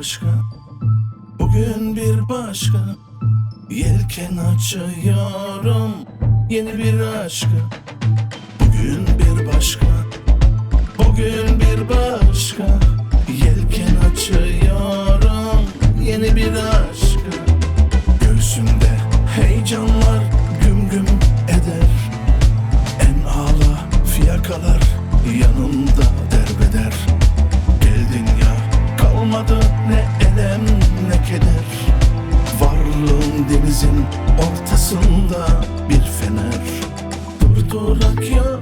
başka. Bugün bir başka. Yelken açıyorum Yeni bir aşka. Bugün bir başka. Bugün bir başka ortasında bir fener. Durdurak yok,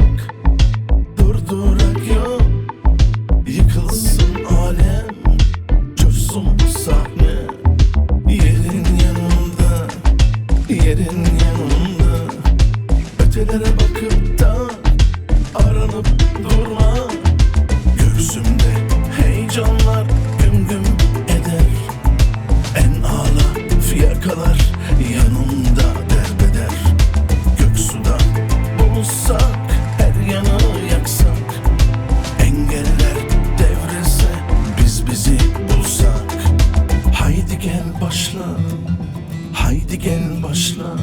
Başla.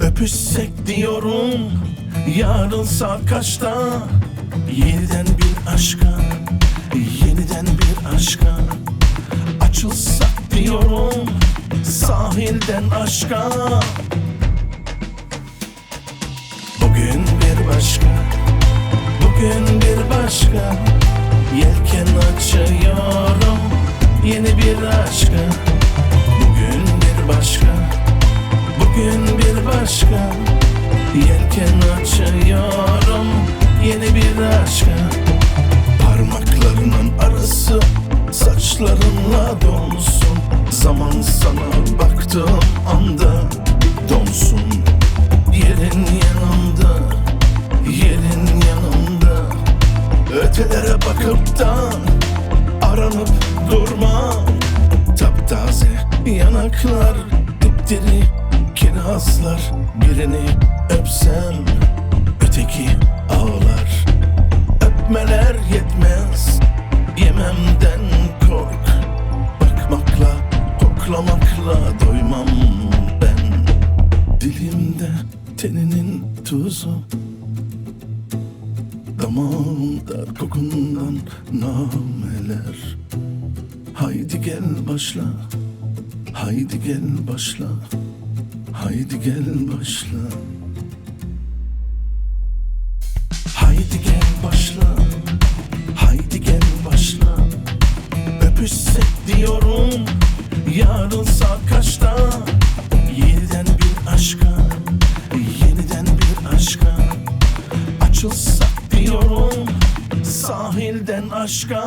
Öpüşsek diyorum Yarın saat kaçta? Yeniden bir aşka Yeniden bir aşka. Açılsak diyorum Sahilden aşka. Bugün bir başka Bugün bir başka. Yelken açıyorum Yeni bir aşka. Bugün bir başka Bugün bir başka. Yelken açıyorum Yeni bir aşka. Parmaklarının arası Saçlarınla donsun. Zaman sana baktığım anda Donsun. Yerin yanımda Yerin yanımda Ötelere bakıp da Aranıp durma. Taptaze yanaklar Dipdiri kirazlar Birini öpsem Öteki ağlar. Öpmeler yetmez Yememden kork. Bakmakla koklamakla doymam ben. Dilimde teninin tuzu Damağımda kokundan nameler. Haydi gel başla Haydi gel başla Haydi gel başla. Haydi gel başla. Haydi gel başla. Öpüşsek diyorum Yarın saat kaçta? Yeniden bir aşka Yeniden bir aşka. Açılsak diyorum Sahilden aşka